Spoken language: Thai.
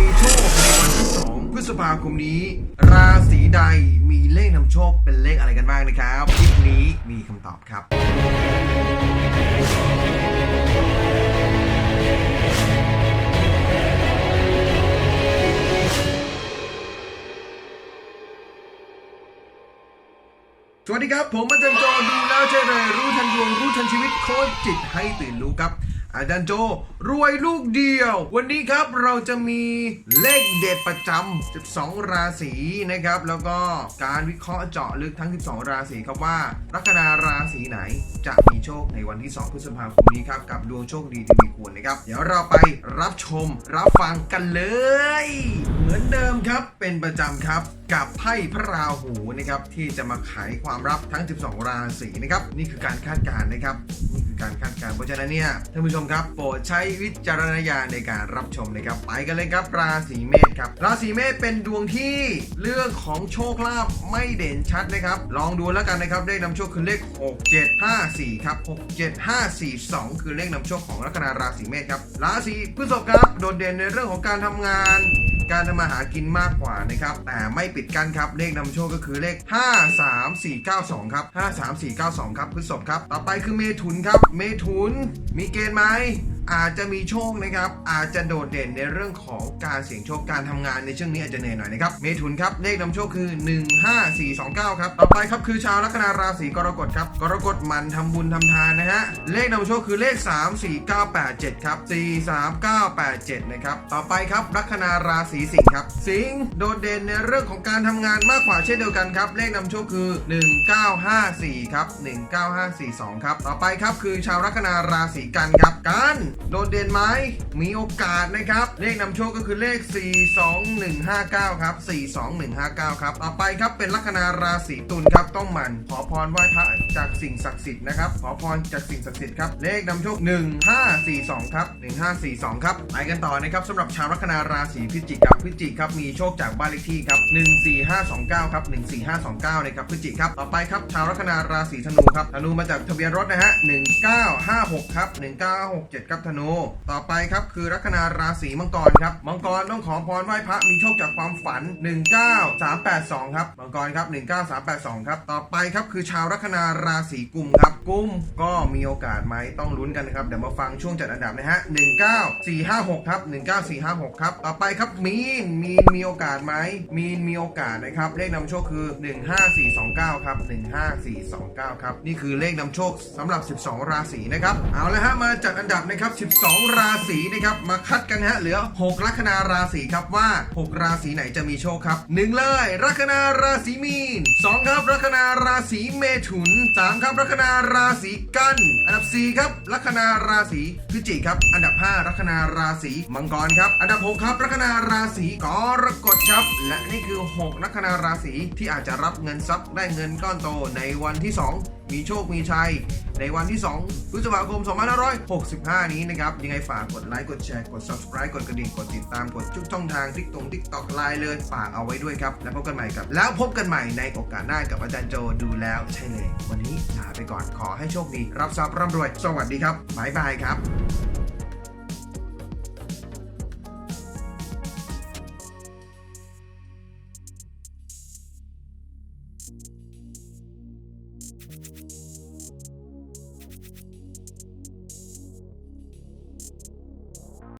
มีโชคในวันที่2พฤษภาคมนี้ ราศีใดมีเลขนำโชคเป็นเลขอะไรกันบ้างนะครับคลิปนี้มีคำตอบครับสวัสดีครับ ผมอาจารย์โจดูแล้วใช่เลยรู้ทันดวงรู้ทันชีวิตโค้ชจิตให้ตื่นรู้ครับ อาจารย์โจรวยลูกเดียว วันนี้ครับเราจะมีเลขเด็ดประจำ 12 ราศีนะครับ แล้วก็การวิเคราะห์เจาะลึกทั้ง 12 ราศีครับว่า ลัคนาราศีไหนจะมีโชคในวันที่ 2 พฤษภาคมนี้ครับกับดวงโชคดีที่มีควรนะครับ เดี๋ยวเราไปรับชมรับฟังกันเลย เหมือนเดิมครับเป็นประจำครับ กับไพ่พระราหูนะครับที่จะมาไขความลับทั้ง 12 ราศีนะครับนี่คือการคาดการณ์นะครับนี่คือการคาดการณ์เพราะฉะนั้นเนี่ยท่านผู้ชมครับโปรดใช้วิจารณญาณในการรับชมนะครับไปกันเลยครับราศีเมษครับราศีเมษเป็นดวงที่เรื่องของโชคลาภไม่เด่นชัดนะครับ ลองดูแล้วกันนะครับเลขนำโชคคือเลข 6 7 5 4ครับ6 7 5 4 2 คือเลขนำโชคของลัคนาราศีเมษครับราศีพฤษภครับโดดเด่นในเรื่องของการทำงาน การทำมาหากินมากกว่านะครับ แต่ไม่ปิดกั้นครับ เลขนำโชคก็คือเลข 5 3 4 9 2 ครับ 5 3 4 9 2 ครับพฤษภครับ ต่อไปคือเมถุนครับ เมถุน มีเกณฑ์ไหม อาจจะมีโชคนะครับ อาจจะโดดเด่นในเรื่องของการเสี่ยงโชคการทำงานในช่วงนี้อาจจะเหนื่อยหน่อยนะครับเมถุนครับเลขนำโชคคือ 1 5 4 2 9 ครับต่อไปครับคือชาวลัคนาราศีกรกฎครับกรกฎมันทำบุญทำทานนะฮะเลขนำโชคคือเลข 3 4 9 8 7 ครับ 4 3 9 8 7 นะครับต่อไปครับลัคนาราศีสิงห์ครับสิงห์โดดเด่นในเรื่องของการทำงานมากกว่าเช่นเดียวกันครับเลขนำโชคคือ 1954 ครับ 19542 ครับต่อไปครับคือชาวลัคนาราศีกันครับกันโดดเด่นไหมมีโอกาสนะครับ เลขนำโชคก็คือเลข 42159 ครับ 42159 ครับ ต่อไปครับเป็นลัคนาราศีตุลครับ ต้องหมั่นขอพรไหว้พระจากสิ่งศักดิ์สิทธิ์นะครับ ขอพรจากสิ่งศักดิ์สิทธิ์ครับ เลขนำโชค 1542 ครับ 1542 ครับ ไปกันต่อนะครับสำหรับชาวลัคนาราศีพิจิกครับ พิจิกครับ มีโชคจากบ้านเลขที่ครับ 14529 ครับ 14529 นะครับ พิจิกครับ ต่อไปครับ ชาวลัคนาราศีธนูครับ ธนูมาจากทะเบียนรถนะฮะ 1956 ครับ 1967 ครับธนู ต่อไปครับคือลัคนาราศีมังกรครับ มังกรต้องขอพรไหว้พระมีโชคจากความฝัน 19382 ครับ มังกรครับ 19382 ครับ ต่อไปครับคือชาวลัคนาราศีกุมครับ กุมก็มีโอกาสไหมต้องลุ้นกันนะครับ เดี๋ยวมาฟังช่วงจัดอันดับนะฮะ 19456 ครับ 19456 ครับ ต่อไปครับมีนมีนมีโอกาสไหมมีนมีโอกาสนะครับ เลขนำโชคคือ 15429 ครับ 15429 ครับ นี่คือเลขนำโชคสำหรับ 12 ราศีนะครับ เอาละฮะ มาจัดอันดับนะครับ12 ราศีนะครับ มาคัดกันฮะ เหลือ 6 ลัคนาราศีครับว่า 6 ราศีไหนจะมีโชคครับ 1 เลยลัคนาราศีมีน 2 ครับลัคนาราศีเมถุน 3 ครับลัคนาราศีกัน อันดับ 4 ครับลัคนาราศีพิจิกครับ อันดับ 5ลัคนาราศีมังกรครับ อันดับ 6 ครับลัคนาราศีกรกฎครับ และนี่คือ 6 ลัคนาราศีที่อาจจะรับเงินทรัพย์ได้เงินก้อนโตในวันที่ 2 มีโชคมีชัย ในวันที่ 2 พฤษภาคม 2565 นี้นะครับ ยังไงฝากกดไลค์ กดแชร์ กด subscribe กดกระดิ่ง กดติดตาม กดทุกช่องทางทิกตรงทิกตอกไลน์เลย ฝากเอาไว้ด้วยครับ แล้วพบกันใหม่กับ แล้วพบกันใหม่ในโอกาสหน้ากับอาจารย์โจดูแล้วใช่เลย วันนี้ลาไปก่อน ขอให้โชคดี รับทรัพย์ร่ำรวย สวัสดีครับบายบายครับ